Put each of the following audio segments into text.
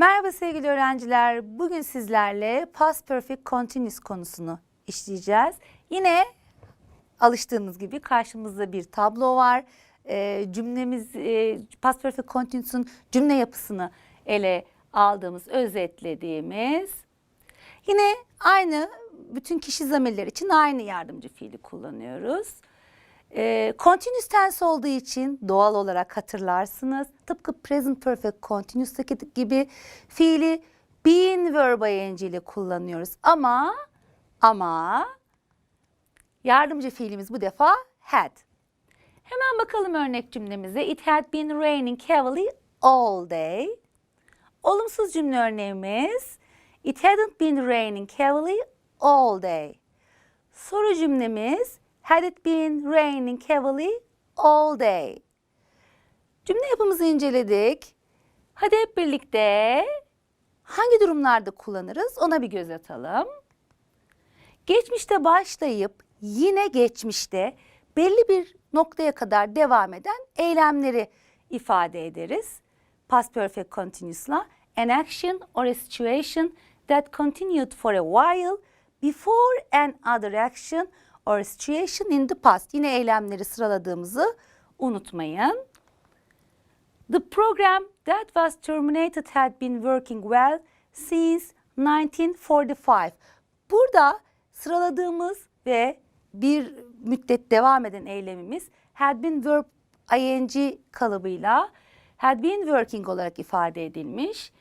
Merhaba sevgili öğrenciler. Bugün sizlerle past perfect continuous konusunu işleyeceğiz. Yine alıştığımız gibi karşımızda bir tablo var. Ee, cümlemiz e, past perfect continuous'un cümle yapısını ele aldığımız, özetlediğimiz. Yine aynı bütün kişi zamirler için aynı yardımcı fiili kullanıyoruz. Ee, continuous tense olduğu için doğal olarak hatırlarsınız. Tıpkı present perfect continuous'taki gibi fiili being verb ing ile kullanıyoruz. Ama ama yardımcı fiilimiz bu defa had. Hemen bakalım örnek cümlemize. It had been raining heavily all day. Olumsuz cümle örneğimiz It hadn't been raining heavily all day. Soru cümlemiz Had it been raining heavily all day? Cümle yapımızı inceledik. Hadi hep birlikte hangi durumlarda kullanırız ona bir göz atalım. Geçmişte başlayıp yine geçmişte belli bir noktaya kadar devam eden eylemleri ifade ederiz. Past perfect continuous'la an action or a situation that continued for a while before another action or situation in the past. Yine eylemleri sıraladığımızı unutmayın. The program that was terminated had been working well since 1945. Burada sıraladığımız ve bir müddet devam eden eylemimiz had been verb ing kalıbıyla had been working olarak ifade edilmiş.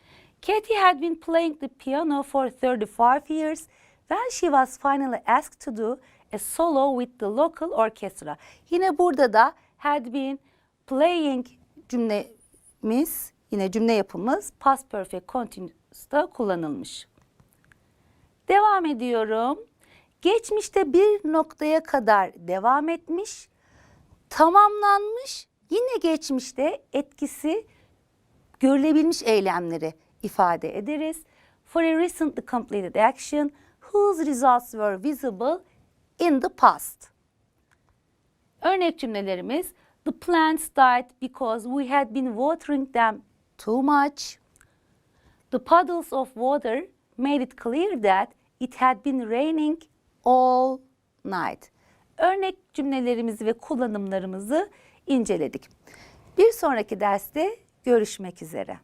Katie had been playing the piano for 35 years when she was finally asked to do a solo with the local orchestra. Yine burada da had been playing cümlemiz, yine cümle yapımız past perfect continuous'ta kullanılmış. Devam ediyorum. Geçmişte bir noktaya kadar devam etmiş, tamamlanmış, yine geçmişte etkisi görülebilmiş eylemleri ifade ederiz. For a recently completed action whose results were visible in the past. Örnek cümlelerimiz The plants died because we had been watering them too much. The puddles of water made it clear that it had been raining all night. Örnek cümlelerimizi ve kullanımlarımızı inceledik. Bir sonraki derste görüşmek üzere.